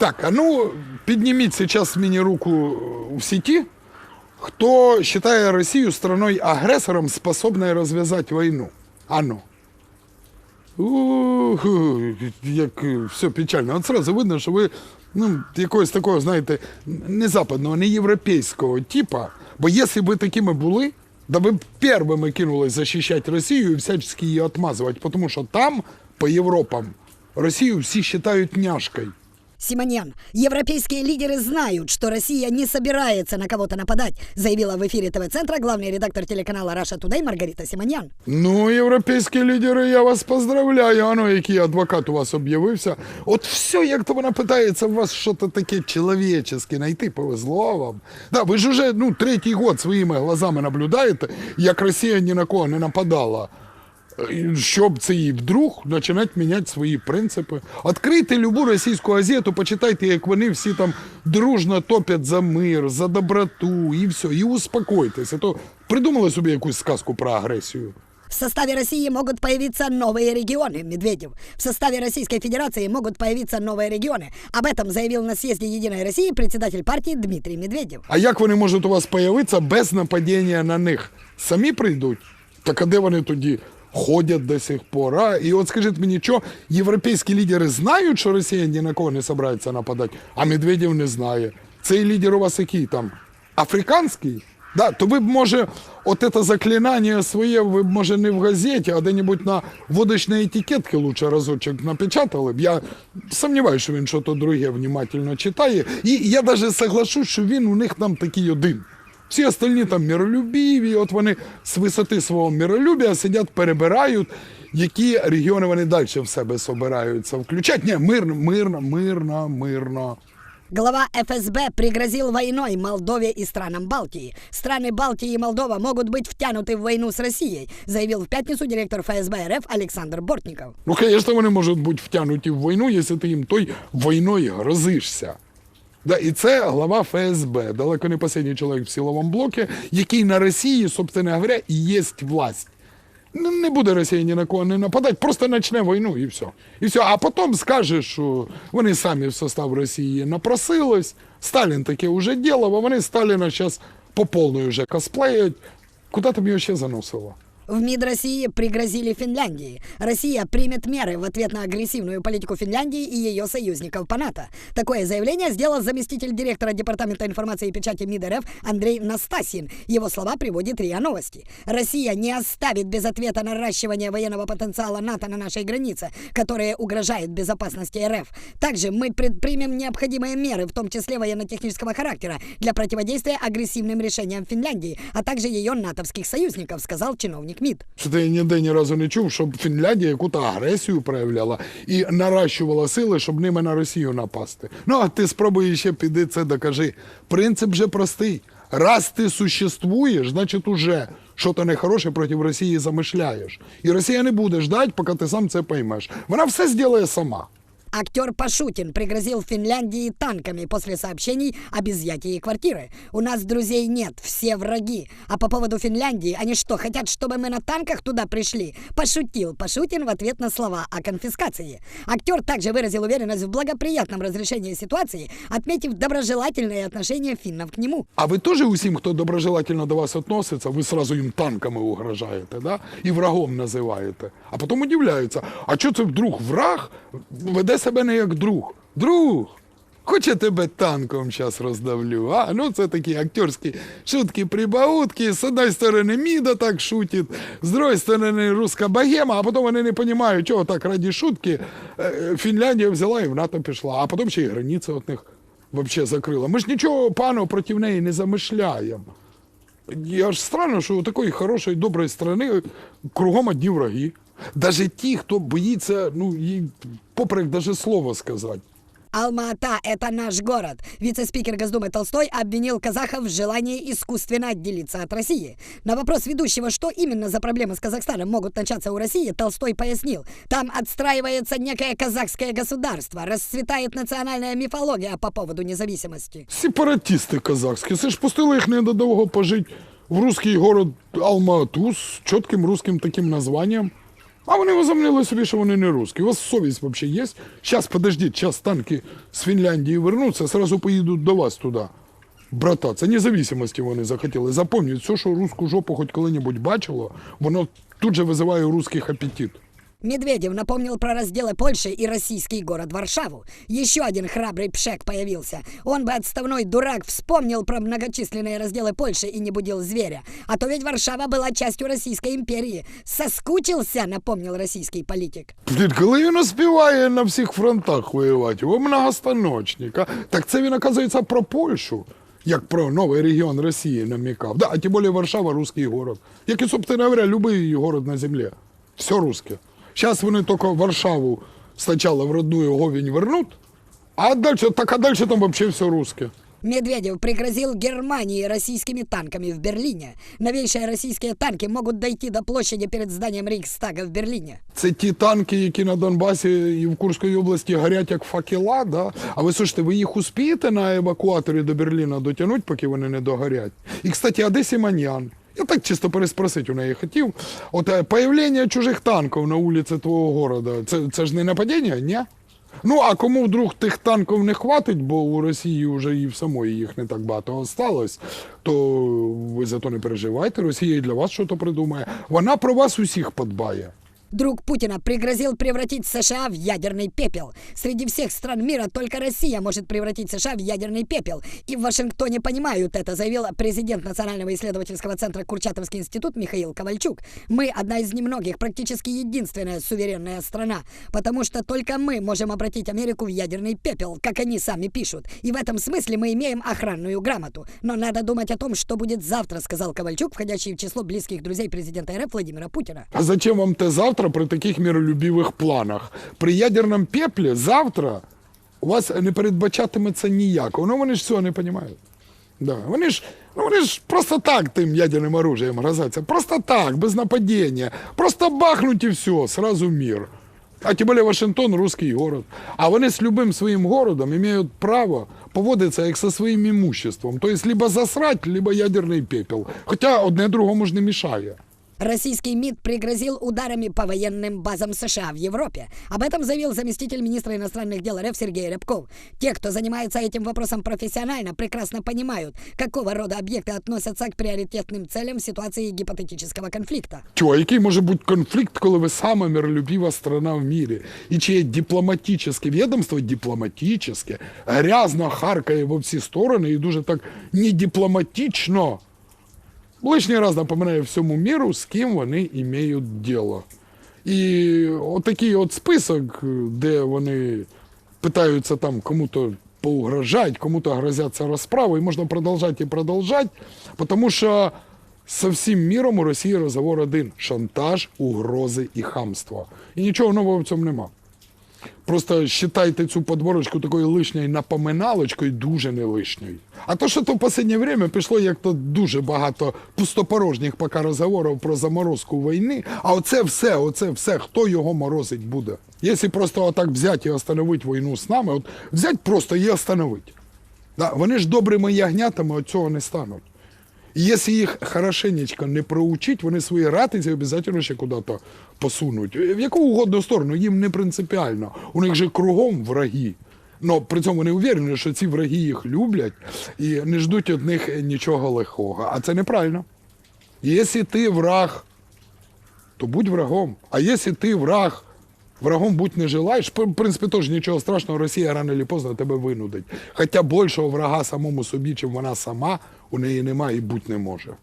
Так, а ну підніміть сейчас мені руку в сети, хто вважає Росію страной-агресором, способною розв'язати війну. А ну. Ух, як е, все печально. От сразу видно, що ви ну, якогось такого, знаєте, не западного, не європейського типа. Бо якщо б ви такими були, да ви б першими кинулись захищати Росію і всячески її отмазувати, тому що там, по Європам, Росію всі вважають няшкою. Симоньян, европейские лидеры знают, что Россия не собирается на кого-то нападать, заявила в эфире ТВ-центра главный редактор телеканала Раша Тудей Маргарита Симоньян. Ну, європейські лідери, я вас поздравляю. Ано, який адвокат у вас об'явився. От все, як то вона питається в вас щось таке чоловіче знайти, повезло вам. Да, ви ж уже ну, третій год своїми глазами наблюдаєте, як Росія ні на кого не нападала. Е, Щоб це і вдруг починати міняти свої принципи. Відкрийте любу російську газету, почитайте, як вони всі там дружно топять за мир, за доброту і все. І успокойтесь. А то придумали собі якусь сказку про агресію. В составе России могут появиться новые регионы, Медведев. В составе Российской Федерации могут появиться новые регионы. Об этом заявил на съезде Единой России председатель партии Дмитрий Медведев. А як вони можуть у вас появитися без нападіння на них? Самі прийдуть? Так а де вони тоді Ходять до сих пор? А? І от скажіть мені, що європейські лідери знають, що Росія ні на кого не збирається нападати, а Медведєв не знає. Цей лідер у вас який там? Африканський? Да, то ви б, може, от це заклинання своє, ви б, може, не в газеті, а де-небудь на водочній етикетці лучше разочок напечатали б. Я сумніваюся, що він щось друге внимательно читає. І я навіть соглашусь, що він у них там такий один. Всі остальні там миролюбіві, от вони з висоти свого миролюбія сидять, перебирають, які регіони вони далі в себе собираються включати. Ні, мирно, мирно, мирно, мирно. Глава ФСБ пригрозил войной Молдове и странам Балтии. Страны Балтии и Молдова могут быть втянуты в войну с Россией, заявил в пятницу директор ФСБ РФ Александр Бортников. Ну, звісно, вони можуть бути втягнуті в війну, якщо ти їм той війною грозишся. Да, і це глава ФСБ, далеко не останній чоловік в силовому блокі, який на Росії, собственно говоря, і є власть. Ну, Не буде Росія ні на кого не нападати, просто почне війну і все. І все. А потім скаже, що вони самі в состав Росії напросились, Сталін таке вже ділав, а вони Сталіна зараз по повної вже косплеють. Куди там його ще заносило? В МИД России пригрозили Финляндии. Россия примет меры в ответ на агрессивную политику Финляндии и ее союзников по НАТО. Такое заявление сделал заместитель директора Департамента информации и печати МИД РФ Андрей Настасин. Его слова приводит РИА Новости. Россия не оставит без ответа наращивание военного потенциала НАТО на нашей границе, которое угрожает безопасности РФ. Также мы предпримем необходимые меры, в том числе военно-технического характера, для противодействия агрессивным решениям Финляндии, а также ее натовских союзников, сказал чиновник МИД. Що ти ніде ні разу не чув, щоб Фінляндія яку-то агресію проявляла і наращувала сили, щоб ними на Росію напасти. Ну, а ти спробуй ще піди це докажи. Принцип же простий. Раз ти существуєш, значить уже що-то нехороше проти Росії замишляєш. І Росія не буде ждати, поки ти сам це поймеш. Вона все зробить сама. Актер Пашутин пригрозил Финляндии танками после сообщений об изъятии квартиры. У нас друзей нет, все враги. А по поводу Финляндии, они что, хотят, чтобы мы на танках туда пришли? Пошутил Пашутин в ответ на слова о конфискации. Актер также выразил уверенность в благоприятном разрешении ситуации, отметив доброжелательное отношение финнов к нему. А ви теж усім, хто доброжелательно до вас відноситься, ви сразу їм танками угрожаєте, да? і врагом називаєте. А потім удивляються, а що це вдруг враг веде себе не як друг? Друг! Хоч я тебе танком зараз роздавлю. А, ну це такі актерські шутки прибаутки. З одної сторони Міда так шутить, з другої сторони руська богема, а потім вони не розуміють, чого так раді шутки е, Фінляндія взяла і в НАТО пішла, а потім ще й границя від них взагалі закрила. Ми ж нічого поганого проти неї не замишляємо. Я ж странно, що у такої хорошої, доброї страни кругом одні враги. Даже ті, хто боїться, ну, їй попри даже слово сказати. Алма-Ата – это наш город. Вице-спикер Госдумы Толстой обвинил казахов в желании искусственно отделиться от России. На вопрос ведущего, что именно за проблемы с Казахстаном могут начаться у России, Толстой пояснил. Там отстраивается некое казахское государство, расцветает национальная мифология по поводу независимости. Сепаратисти казахські. Це ж пустили їх недовго пожити в русський город Алма-Ату з чітким русським таким названням. А вони возомнили собі, що вони не русські. У вас совість взагалі є? Зараз, подождіть, зараз танки з Фінляндії вернуться, сразу поїдуть до вас туди. Брата, це независимості вони захотіли. Запам'ятайте, все, що русську жопу хоч коли-небудь бачило, воно тут же визиває русських апетит. Медведев напомнил про разделы Польши и российский город Варшаву. Еще один храбрый пшек появился. Он бы отставной дурак вспомнил про многочисленные разделы Польши и не будил зверя. А то ведь Варшава была частью Российской империи. Соскучился, напомнил российский политик. Блін, коли він успіває на всіх фронтах воювати, ви многостаночник. А? Так це він, оказується, про Польщу, як про новий регіон Росії намікав. Да, а тим більше Варшава русський город. Як і, собственно говоря, любий город на землі. Все русське. Зараз вони тільки Варшаву спочатку в родную Говень вернуть, а дальше, так а дальше там вообще все русське. Медведев пригрозил Германии российскими танками в Берлине. Новейшие российские танки могут дойти до площади перед зданием Рейхстага в Берлине. Це ті танки, які на Донбасі і в Курській області горять як факела, да? А ви слушайте, ви їх успієте на евакуаторі до Берліна дотягнути, поки вони не догорять? І, кстати, а де Сіманян? Я так чисто переспросити у неї хотів. От е, появлення чужих танків на вулиці твого города, це, це ж не нападіння, ні? Ну, а кому вдруг тих танків не хватить, бо у Росії вже і в самої їх не так багато осталось, то ви за то не переживайте, Росія і для вас щось придумає. Вона про вас усіх подбає. Друг Путина пригрозил превратить США в ядерный пепел. Среди всех стран мира только Россия может превратить США в ядерный пепел. И в Вашингтоне понимают это, заявил президент Национального исследовательского центра Курчатовский институт Михаил Ковальчук. Мы одна из немногих, практически единственная суверенная страна, потому что только мы можем обратить Америку в ядерный пепел, как они сами пишут. И в этом смысле мы имеем охранную грамоту. Но надо думать о том, что будет завтра, сказал Ковальчук, входящий в число близких друзей президента РФ Владимира Путина. А зачем вам те завтра при таких миролюбивих планах? При ядерному пеплі завтра у вас не передбачатиметься ніяко. Ну вони ж цього не розуміють. Да. Вони ж, ну, вони ж просто так тим ядерним оружием грозяться. Просто так, без нападіння. Просто бахнуть і все, сразу мир. А тим більше Вашингтон русский город. А вони з любим своїм городом мають право поводитися як зі своїм імуществом. Тобто, либо засрать, либо ядерний пепел. Хоча одне другому ж не мішає. Российский МИД пригрозил ударами по военным базам США в Европе. Об этом заявил заместитель министра иностранных дел РФ Сергей Рябков. Те, кто занимается этим вопросом профессионально, прекрасно понимают, какого рода объекты относятся к приоритетным целям в ситуации гипотетического конфликта. Чого, який може бути конфлікт, коли ви сама миролюбива страна в мірі? І чиє дипломатичне відомство дипломатичне, грязно харкає во всі сторони і дуже так недипломатично. Лишній раз напоминає всьому міру, з ким вони мають діло. І отакий от список, де вони питаються там кому-то поугрожать, кому-то грозяться розправою, можна продовжати і продовжати, тому що со всім міром у Росії розговор один – шантаж, угрози і хамство. І нічого нового в цьому нема. Просто вважайте цю подборочку такою лишньою напоминалочкою, дуже не лишньою. А то, що то в останнє время пішло як-то дуже багато пустопорожніх поки розговорів про заморозку війни, а оце все, оце все, хто його морозить буде. Якщо просто отак взяти і остановити війну з нами, от взяти просто і остановити. Да, вони ж добрими ягнятами від цього не стануть. Якщо їх хорошенечко не проучить, вони свої ратиці обов'язково ще куди-то посунуть. В яку угодно сторону, їм не принципіально. У них же кругом враги. Но при цьому вони уверені, що ці враги їх люблять і не ждуть від них нічого лихого. А це неправильно. Якщо ти враг, то будь врагом. А якщо ти враг, врагом будь не желаєш, в принципі, теж нічого страшного, Росія рано чи поздно тебе винудить. Хоча більшого врага самому собі, чим вона сама, у неї немає і бути не може.